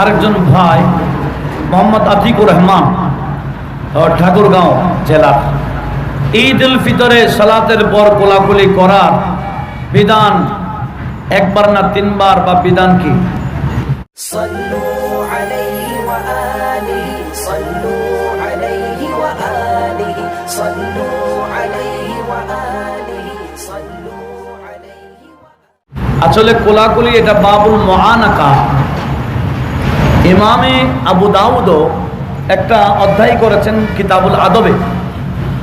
আরেকজন ভাই মোহাম্মদ আতিকুর রহমান ঠাকুরগাঁও জেলার ঈদ উল ফিতরে সালাতের পর কোলাকুলি করার বিধান একবার না তিনবার বা বিধান কি? আসলে কোলাকুলি এটা বাবুল মহানাকা। ইমামে আবু দাউদও একটা অধ্যায় করেছেন কিতাবুল আদবে।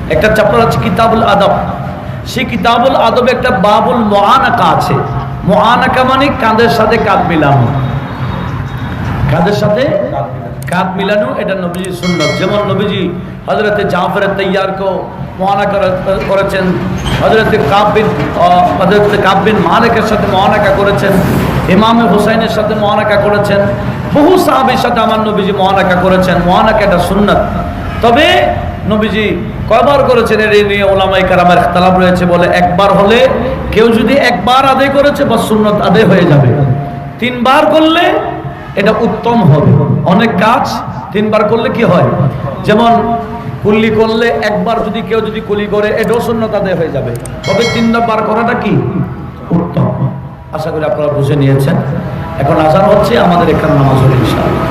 একটা চ্যাপ্টার আছে কিতাবুল আদব। সেই কিতাবুল আদবে একটা বাবুল মহানাকা আছে। মহানাকা মানে কাঁধের সাথে কাঁধ মিলানো? কাঁধের সাথে? কাঁধ মিলানো, এটা নবীজি সুন্দর যেমন নবীজি হজরতে জাফর তৈয়ারকে মহানা করে- করেছেন। হজরতে কাব্বিন হজরতে কাব্বিন মালিকের সাথে মহানাকা করেছেন। ইমামে হুসাইনের সাথে মহানাকা করেছেন, বহু সাহাবের সাথে আমার নবীজি মহানাকা করেছেন, মহানাকা এটা সুন্নত। তবে নবীজি কয়বার করেছেন এর নিয়ে ওলামাই কারামের তালাব রয়েছে বলে, একবার হলে কেউ যদি একবার আদায় করেছে বা সুন্নত আদায় হয়ে যাবে। তিনবার করলে এটা উত্তম হবে। অনেক কাজ তিনবার করলে কি হয়? যেমন কুল্লি করলে একবার যদি কেউ যদি কুলি করে, এটাও শূন্যতাতে হয়ে যাবে। তবে তিনবার করাটা কি? উত্তম। আশা করি আপনারা বুঝে নিয়েছেন। এখন আজান হচ্ছে আমাদের এখানে নামাজ হল ইনশাআল্লাহ।